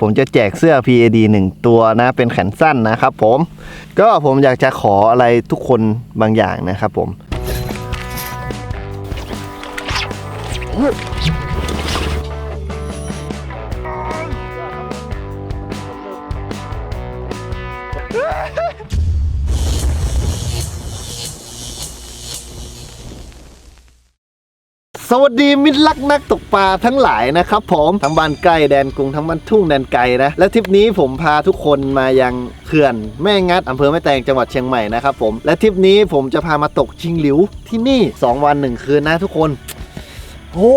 ผมจะแจกเสื้อ PAD 1 ตัวนะ เป็นแขนสั้นนะครับผม ก็ผมอยากจะขออะไรทุกคนบางอย่างนะครับผม สวัสดีมิตรรักนักตกปลาทั้งหลายนะครับผมทั้งบ้านใกล้แดนกรุงทั้งบ้านทุ่งแดนไกลนะและทริปนี้ผมพาทุกคนมายังเขื่อนแม่งัดอำเภอแม่แตงจังหวัดเชียงใหม่นะครับผมและทริปนี้ผมจะพามาตกชิงหลิวที่นี่ 2 วัน 1 คืนนะทุกคน โอ้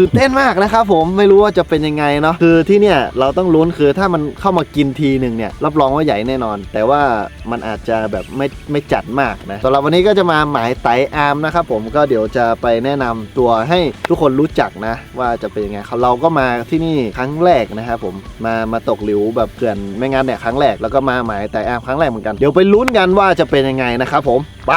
ตื่นเต้นมากนะครับผมไม่รู้ว่าจะเป็นยังไงเนาะคือที่เนี่ยเราต้องลุ้นคือถ้ามันเข้ามากินทีหนึ่งเนี่ยรับรองว่าใหญ่แน่นอน แต่ว่ามันอาจจะแบบไม่ไม่จัดมากนะสำหรับวันนี้ก็จะมาหมายไตอาร์มนะครับผมก็เดี๋ยวจะไปแนะนำตัวให้ทุกคนรู้จักนะ ว่าจะเป็นยังไงเราก็มาที่นี่ครั้งแรกนะครับผมมามาตกหลิวแบบเขื่อนไม่งั้นเนี่ยครั้งแรกแล้วก็มาหมายไตอาร์มครั้งแรกเหมือนกันเดี๋ยวไปลุ้นกันว่าจะเป็นยังไงนะครับผมไป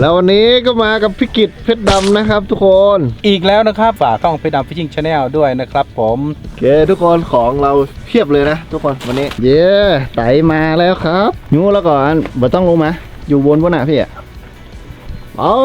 แล้ววันนี้ก็มากับพิกิจเพชรดำนะครับ ทุกคน อีกแล้วนะครับฝากช่องเพดามฟิชชิงชาแนลด้วยนะครับผมโอเคทุกคนของเราเพียบเลยนะ ทุกคนวันนี้ เย้ไตมาแล้วครับยูแล้วก่อนบ่ต้องลงมาอยู่บนบนน่ะพี่อะเอ้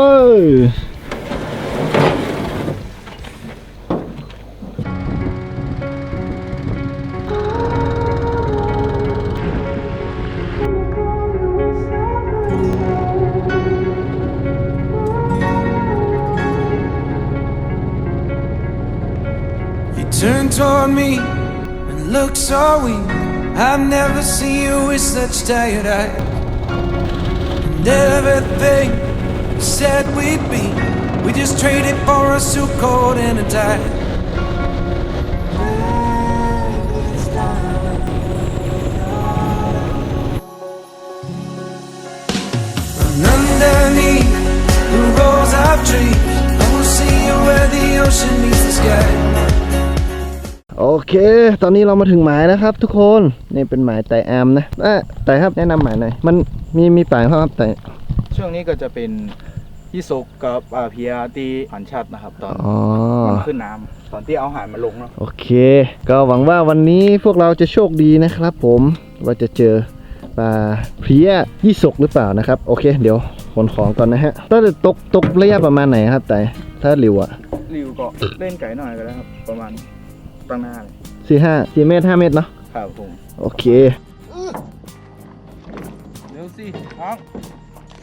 toward me and looked so weak. I've never seen you with such tired eyes. And everything we said we'd be, we just traded for a suit coat and a tie. Underneath the rows of trees, I will see you where the ocean meets the sky. โอเค ตอนนี้เรามาถึงหมายแล้วครับ ทุกคน นี่เป็นหมายไตแอมนะเอะไตครับแนะนำหมายหน่อย มันมีมีป่ายครับไต ช่วงนี้ก็จะเป็นที่ซกกับอาเพียที่หันชัดนะครับ ตอนอ๋อ มันขึ้นน้ำตอนที่เอาหายมาลงเนาะโอเค ก็หวังว่าวันนี้พวกเราจะโชคดีนะครับผมว่าจะเจอปลาเพลียยี่สกหรือเปล่านะครับ โอเค เดี๋ยวขนของก่อนนะฮะต้องจะตกตกระยะประมาณไหนครับไตถ้าหลิวอะ ริวก็เล่นไก่หน่อยก็ได้ครับ ประมาณ ตั้งหน้าเลยสี่ห้าสี่เมตรห้าเมตรเนาะครับผมโอเคเร็วสิครับ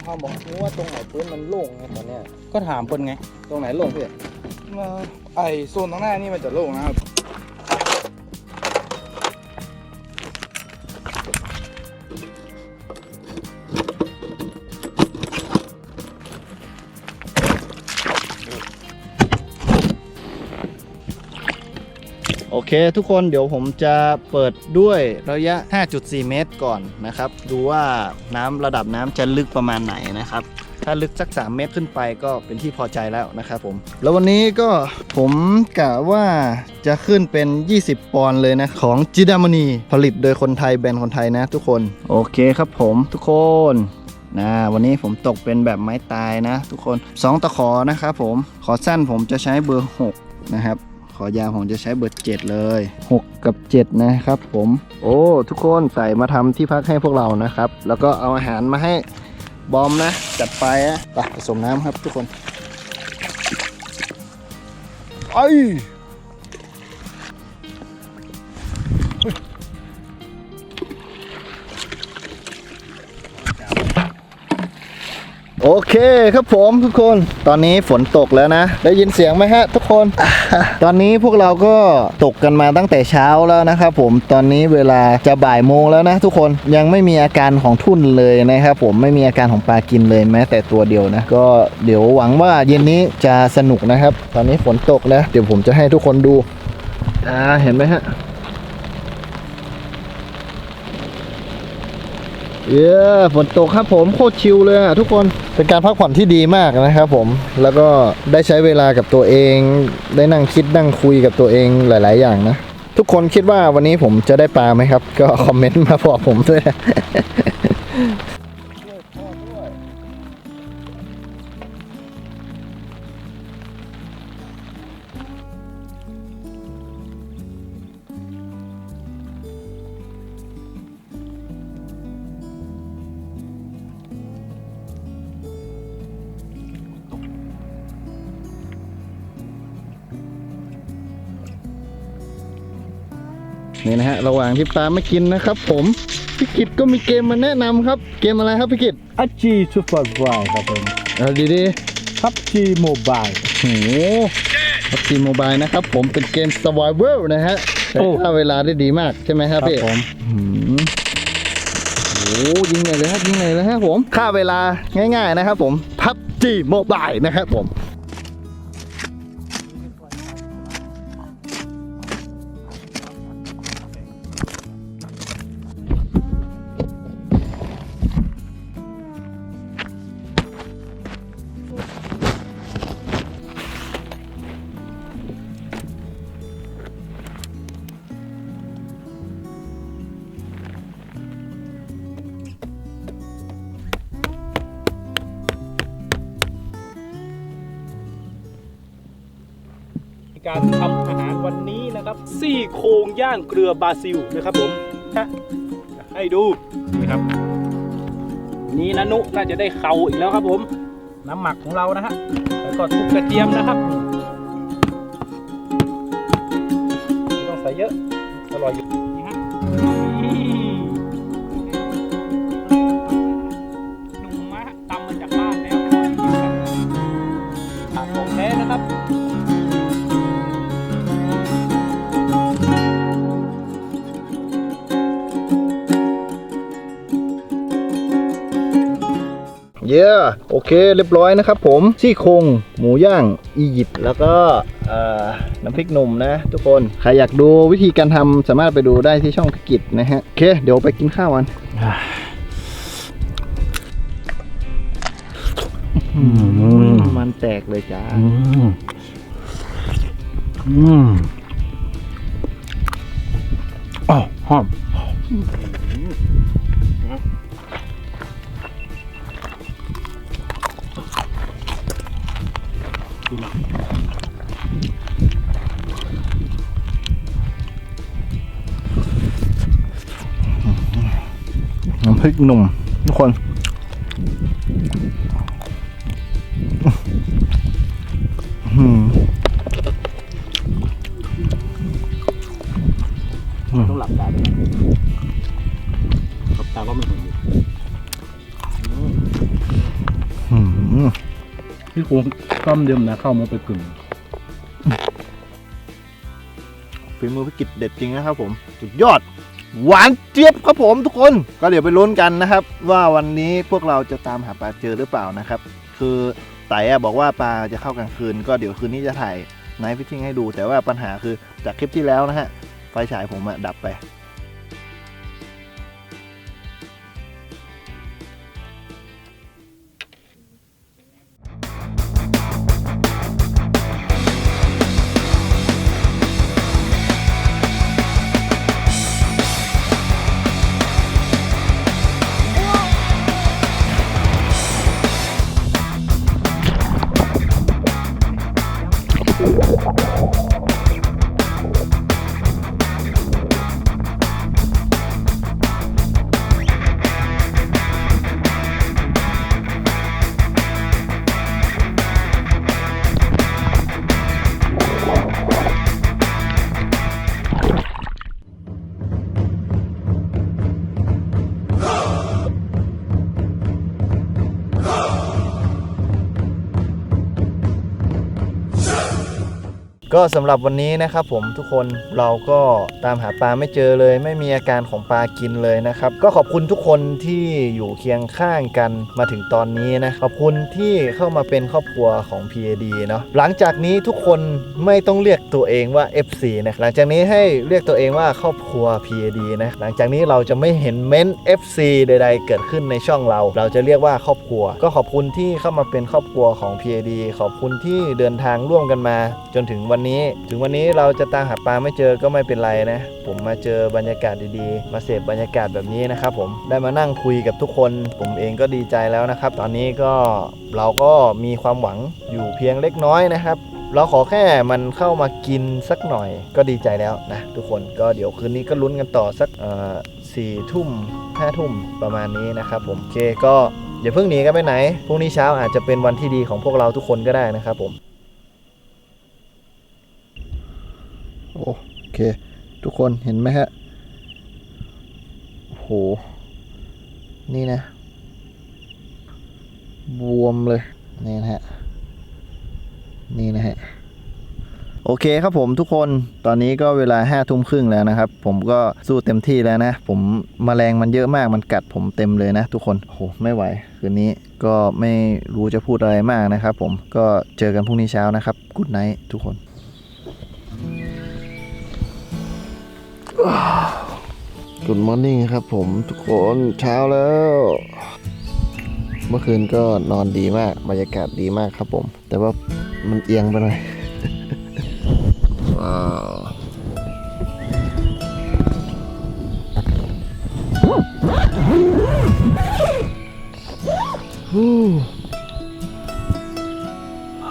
พ่อบอกว่าตรงไหนพื้นมันโล่งไงตอนเนี้ยก็ถามเพิ่นไง ตรงไหนโล่งพี่ว่าไอโซนตั้งหน้านี่มันจะโล่งนะครับ โอเคทุกคนเดี๋ยวผมจะเปิดด้วยระยะ 5.4 เมตรก่อนนะครับ ดูว่าน้ำระดับน้ำจะลึกประมาณไหนนะครับ ถ้าลึกสัก 3 เมตรขึ้นไปก็เป็นที่พอใจแล้วนะครับผม แล้ววันนี้ก็ผมกะว่าจะขึ้นเป็น 20 ปอนด์เลยนะ ของจิดามณีผลิตโดยคนไทยแบรนด์คนไทยนะทุกคน โอเคครับผมทุกคนนะวันนี้ผมตกเป็นแบบไม้ตายนะ ทุกคน 2 ตะขอนะครับผมขอสั้นผมจะใช้เบอร์ 6 นะครับ ขอยาวผมจะใช้เบอร์7เลย 6 กับ7นะครับ ผม โอ้ทุกคนใส่มาทำที่พักให้พวกเรานะครับ แล้วก็เอาอาหารมาให้บอมนะ จัดไปอะไปผสมน้ำครับทุกคนไอ โอเคครับผมทุกคนตอนนี้ฝนตกแล้วนะ ได้ยินเสียงไหมฮะ ทุกคน ตอนนี้พวกเราก็ตกกันมาตั้งแต่เช้าแล้วนะครับผมตอนนี้เวลาจะบ่ายโมงแล้วนะ ทุกคนยังไม่มีอาการของทุ่นเลยนะครับผมไม่มีอาการของปลากินเลยแม้แต่ตัวเดียวนะ ก็เดี๋ยวหวังว่าเย็นนี้จะสนุกนะครับ ตอนนี้ฝนตกแล้ว เดี๋ยวผมจะให้ทุกคนดูอ่าเห็นไหมฮะ เย้ฝนตกครับผมโคตรชิลเลยอะทุกคนเป็นการพักผ่อนที่ดีมากนะครับผมแล้วก็ได้ใช้เวลากับตัวเอง ได้นั่งคิดนั่งคุยกับตัวเองหลาย ๆ อย่างนะทุกคนคิดว่าวันนี้ผมจะได้ปลาไหมครับ ก็คอมเมนต์มาบอกผมด้วย นี่นะฮะระหว่างที่ปลาไม่กินนะครับ ผมพี่กิตก็มีเกมมาแนะนำครับ เกมอะไรครับพี่กิตอัจีซูเปอร์บายครับผมเอาดีพับจีโมบายๆโอ้โหพับจีโมบายนะครับ ผมเป็นเกม survival นะฮะใช้ค่าเวลาได้ดีมากใช่ไหมครับพี่ผมหืมโอ้ยิงไงเลยครับยิงไงเลยครับผมค่าเวลาง่าย ๆนะครับ ผมพับจีโมบายนะครับผม การทำอาหารวันนี้นะครับซี่โครงย่างเกลือบราซิลนะครับผมให้ดูนะครับนี่นะนุน่าจะได้เข่าอีกแล้วครับผม น้ำหมักของเรานะฮะแล้วก็ทุบกระเทียมนะครับไม่ต้องใส่เยอะอร่อยอยู่นี่ฮะ เย้โอเคเรียบร้อยนะครับผมซี่โครงหมูย่างอียิปต์แล้วก็เอ่อน้ำพริกหนุ่มนะ ทุกคนใครอยากดูวิธีการทำสามารถไปดูได้ที่ช่องพิกิจนะฮะโอเค เดี๋ยวไปกินข้าวกันมันแตกเลยจ้าอืมอ๋อหอม น้ำพริกหนุ่มทุกคน พี่โค้งต้มเดิมนะเข้ามาไปกึ่งฝีมือพิกิจเด็ดจริงนะครับผมสุดยอด หวานเจี๊ยบครับผมทุกคนก็เดี๋ยวไปลุ้นกันนะครับ ว่าวันนี้พวกเราจะตามหาปลาเจอหรือเปล่านะครับ คือไต่บอกว่าปลาจะเข้ากลางคืน ก็เดี๋ยวคืนนี้จะถ่ายไนท์ฟิชชิ่งให้ดู แต่ว่าปัญหาคือจากคลิปที่แล้วนะฮะไฟฉายผมอะดับไป ก็สำหรับวันนี้นะครับผมทุกคนเราก็ตามหาปลาไม่เจอเลย ไม่มีอาการของปลากินเลยนะครับ ก็ขอบคุณทุกคนที่อยู่เคียงข้างกันมาถึงตอนนี้นะขอบคุณที่เข้ามาเป็นครอบครัวของ PAD เนาะหลังจากนี้ทุกคนไม่ต้องเรียกตัวเองว่า FC นะหลังจากนี้ให้เรียกตัวเองว่าครอบครัว PAD นะหลังจากนี้เราจะไม่เห็นเม้น FC ใด ๆ เกิดขึ้นในช่องเรา เราจะเรียกว่าครอบครัว ก็ขอบคุณที่เข้ามาเป็นครอบครัวของ PAD ขอบคุณที่เดินทางร่วมกันมา จนถึงวันนี้ ถึงวันนี้เราจะตามหาปลาไม่เจอก็ไม่เป็นไรนะ ผมมาเจอบรรยากาศดีๆ มาเสพบรรยากาศแบบนี้นะครับผมได้มานั่งคุยกับทุกคน ผมเองก็ดีใจแล้วนะครับ ตอนนี้ก็เราก็มีความหวังอยู่เพียงเล็กน้อยนะครับเราขอแค่มันเข้ามากินสักหน่อยก็ดีใจแล้วนะ ทุกคนก็เดี๋ยวคืนนี้ก็ลุ้นกันต่อสักสี่ทุ่มห้าทุ่มประมาณนี้นะครับผมโอเคก็อย่าเพิ่งหนีกันไปไหนพรุ่งนี้เช้าอาจจะเป็นวันที่ดีของพวกเราทุกคนก็ได้นะครับผม โอเค ทุกคนเห็นไหมฮะโอ้โห นี่นะ บวมเลย นี่นะฮะ นี่นะฮะ โอเคครับผมทุกคน ตอนนี้ก็เวลาห้าทุ่มครึ่งแล้วนะครับ ผมก็สู้เต็มที่แล้วนะ ผมมแมลงมันเยอะมาก มันกัดผมเต็มเลยนะทุกคน โห ไม่ไหว คืนนี้ก็ไม่รู้จะพูดอะไรมากนะครับผม ก็เจอกันพรุ่งนี้เช้านะครับ กูดไนท์ทุกคน Good morning ครับผมทุกคนเช้าแล้ว เมื่อคืนก็นอนดีมากบรรยากาศดีมากครับผม แต่ว่ามันเอียงไปหน่อยว้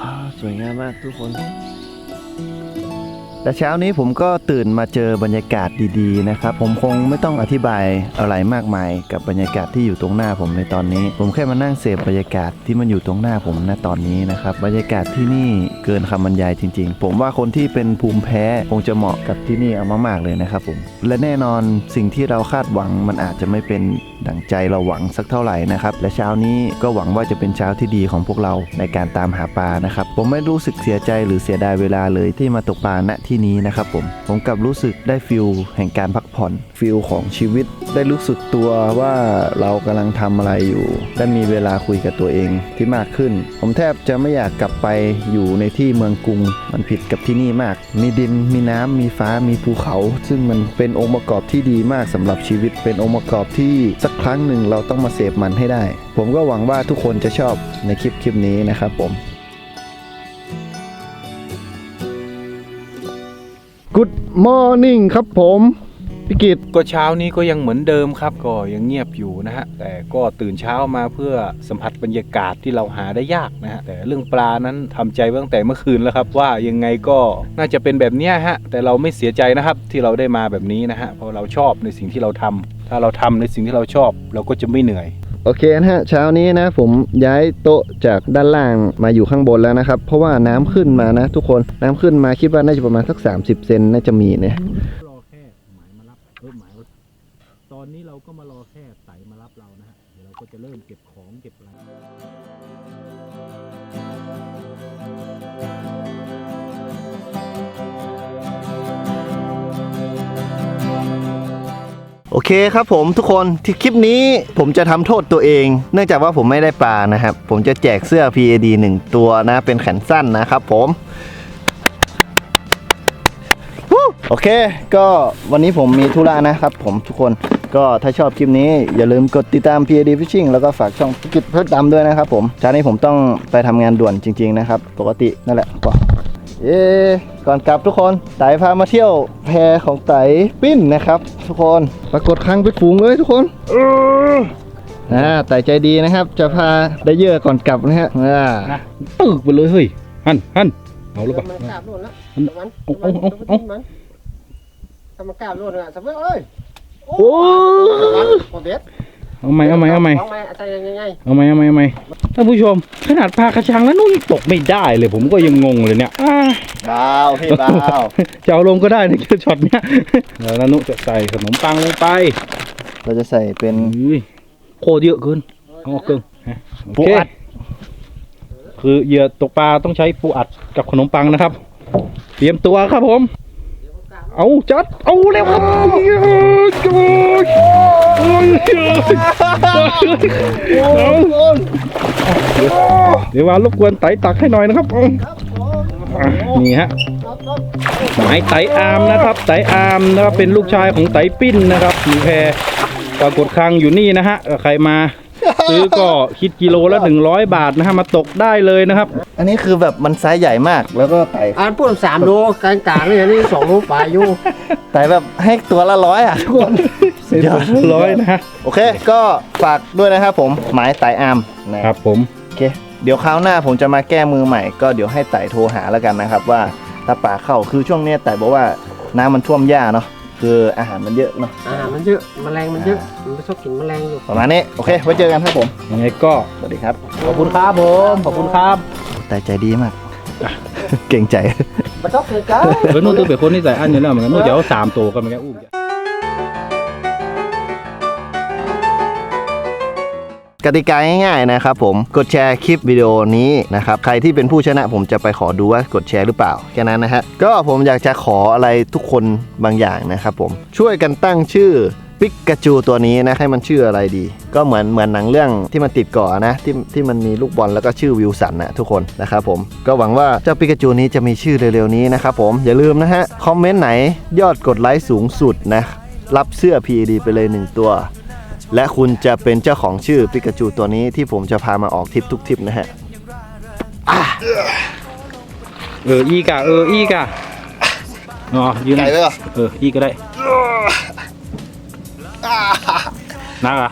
าวสวยงามมากทุกคน แต่เช้านี้ผมก็ตื่นมาเจอบรรยากาศดีๆนะครับ ผมคงไม่ต้องอธิบายอะไรมากมาย กับบรรยากาศที่อยู่ตรงหน้าผมในตอนนี้ ผมแค่มานั่งเสพบรรยากาศที่มันอยู่ตรงหน้าผมณตอนนี้นะครับบรรยากาศที่นี่เกินคำบรรยายจริง ๆ ผมว่าคนที่เป็นภูมิแพ้คงจะเหมาะกับที่นี่เอามากๆเลยนะครับผมและแน่นอนสิ่งที่เราคาดหวังมันอาจจะไม่เป็นดั่งใจเราหวังสักเท่าไหร่นะครับและเช้านี้ก็หวังว่าจะเป็นเช้าที่ดีของพวกเราในการตามหาปลานะครับผมไม่รู้สึกเสียใจหรือเสียดายเวลาเลยที่มาตกปลาณที่นี้นะครับผม ผมกลับรู้สึกได้ฟิลแห่งการพักผ่อนฟิลของชีวิต ได้รู้สึกตัวว่าเรากำลังทำอะไรอยู่ได้มีเวลาคุยกับตัวเองที่มากขึ้น ผมแทบจะไม่อยากกลับไปอยู่ในที่เมืองกรุง มันผิดกับที่นี่มาก มีดินมีน้ำมีฟ้ามีภูเขา ซึ่งมันเป็นองค์ประกอบที่ดีมากสำหรับชีวิตเป็นองค์ประกอบที่สักครั้งหนึ่งเราต้องมาเสพมันให้ได้ ผมก็หวังว่าทุกคนจะชอบในคลิปคลิปนี้นะครับผม Good morning ครับผมพี่กิตก็เช้านี้ก็ยังเหมือนเดิมครับ ก็ยังเงียบอยู่นะฮะ แต่ก็ตื่นเช้ามาเพื่อสัมผัสบรรยากาศที่เราหาได้ยากนะฮะ แต่เรื่องปลานั้นทำใจตั้งแต่เมื่อคืนแล้วครับ ว่ายังไงก็น่าจะเป็นแบบนี้ฮะ แต่เราไม่เสียใจนะครับที่เราได้มาแบบนี้นะฮะ เพราะเราชอบในสิ่งที่เราทำถ้าเราทำในสิ่งที่เราชอบ เราก็จะไม่เหนื่อย โอเคนะฮะเช้านี้นะผมย้ายโต๊ะจากด้านล่างมาอยู่ข้างบนแล้วนะครับ เพราะว่าน้ำขึ้นมานะ ทุกคนน้ำขึ้นมาคิดว่าน่าจะประมาณสัก 30 เซนน่าจะมีเนี่ยรอแค่หมายมารับเออหมายตอนนี้เราก็มารอแค่ไสมารับเรานะฮะเดี๋ยวเราก็จะเริ่มเก็บของเก็บอะไร โอเคครับผมทุกคนที่คลิปนี้ผมจะทำโทษตัวเอง เนื่องจากว่าผมไม่ได้ปลานะครับ ผมจะแจกเสื้อ PAD 1 ตัวนะ เป็นแขนสั้นนะครับผมโอเค ก็วันนี้ผมมีธุระนะครับผมทุกคนก็ถ้าชอบคลิปนี้อย่าลืมกดติดตาม PAD Fishing แล้วก็ฝากช่องกิจเพื่อดำด้วยนะครับผมเช้านี้ผมต้องไปทำงานด่วนจริง ๆ นะครับ ปกตินั่นแหละก็ เอ๊ะก่อนกลับทุกคนไต่พามาเที่ยวแพของไต่ปิ้นนะครับ ทุกคนปรากฏครั้งเป็นฝูงเลยทุกคนอ่าไต่ใจดีนะครับ จะพาได้เยอะก่อนกลับนะฮะอ่านะตึกไปเลยเฮ้ยหันหันเอาหรือเปล่ามันกราบโน่นละมันมันเอาเอาเอาเอามันทำมากราบโน่นอะสมมติเอ้ยโอ้โอ้เบ็ด เอาใหม่เอาใหม่เอาใหม่เอาใหม่อะไรยังไงเอาไหมเอาไหมเอาไหมท่านผู้ชม ขนาดปลากระชังแล้วนุ่นตกไม่ได้เลย ผมก็ยังงงเลยเนี่ยอ่าดาวพี่ดาวจะเอาลงก็ได้ในช็อตเนี้ยแล้วนานุจะใส่ขนมปังลงไป เราจะใส่เป็นอุ้ยโคตรเยอะเกินเอาออกเกินฮะโอปูเคอัดคือเหยื่อตกปลาต้องใช้ปูอัดกับขนมปังนะครับ เตรียมตัวครับผม เอาจัด เอาเร็วครับเอาเดี๋ยววานรบกวนไต่ตักให้หน่อยนะครับอะนี่ฮะหมายไตอามนะครับไตอามนะครับเป็นลูกชายของไตปิ้นนะครับมีแพรปรากฏครั้งอยู่นี่นะฮะใครมา ซื้อก็คิดกิโลละ 100 บาทนะฮะมาตกได้เลยนะครับ อันนี้คือแบบมันไซส์ใหญ่มากแล้วก็ไต่อ่านพูดสามโลกลางกลางๆนี่นี่สองโลปลายอยู่ไต่แบบให้ตัวละร้อยอะทุกคนสุดยอดร้อยนะฮะโอเค ก็ฝากด้วยนะครับผมหมายไต่อาร์มนะครับผมโอเค เดี๋ยวคราวหน้าผมจะมาแก้มือใหม่ ก็เดี๋ยวให้ไต่โทรหาแล้วกันนะครับว่าถ้าป่าเข้าคือช่วงเนี้ยไต่บอกว่าน้ำมันท่วมหญ้าเนาะ คืออาหารมันเยอะเนาะอ่ามันเยอะแมลงมันเยอะ มันไปชอบกินแมลงอยู่ ประมาณนี้ โอเค ไว้เจอกันครับผม ยังไงก็ สวัสดีครับ ขอบคุณครับผม ขอบคุณครับไต่ใจดีมาก เก่งใจมาชอบเกินกัน เออนู่นตัวเป็นคนที่ใส่อันอยู่แล้วเหมือนกันนู่นจะเอาสามตัวกันเหมือนกันอุ้ม กติกาง่ายๆนะครับผมกดแชร์คลิปวิดีโอนี้นะครับใครที่เป็นผู้ชนะผมจะไปขอดูว่ากดแชร์หรือเปล่าแค่นั้นนะฮะก็ผมอยากจะขออะไรทุกคนบางอย่างนะครับผมช่วยกันตั้งชื่อปิกาจูตัวนี้นะให้มันชื่ออะไรดี ก็เหมือนเหมือนหนังเรื่องที่มันติดก่อนะที่ที่มันมีลูกบอลแล้วก็ชื่อวิลสันนะทุกคนนะครับผมก็หวังว่าเจ้าปิกาจูนี้จะมีชื่อเร็วๆนี้นะครับผมอย่าลืมนะฮะคอมเมนต์ไหนยอดกดไลค์สูงสุดนะรับเสื้อ PED ไปเลยหนึ่งตัว และคุณจะเป็นเจ้าของชื่อปิกาจูตัวนี้ที่ผมจะพามาออกทริปทุกทริปนะฮะเอออีกะเอออีกะอ๋อยืนไกลไหมวะเอออีก็ได้นักอะ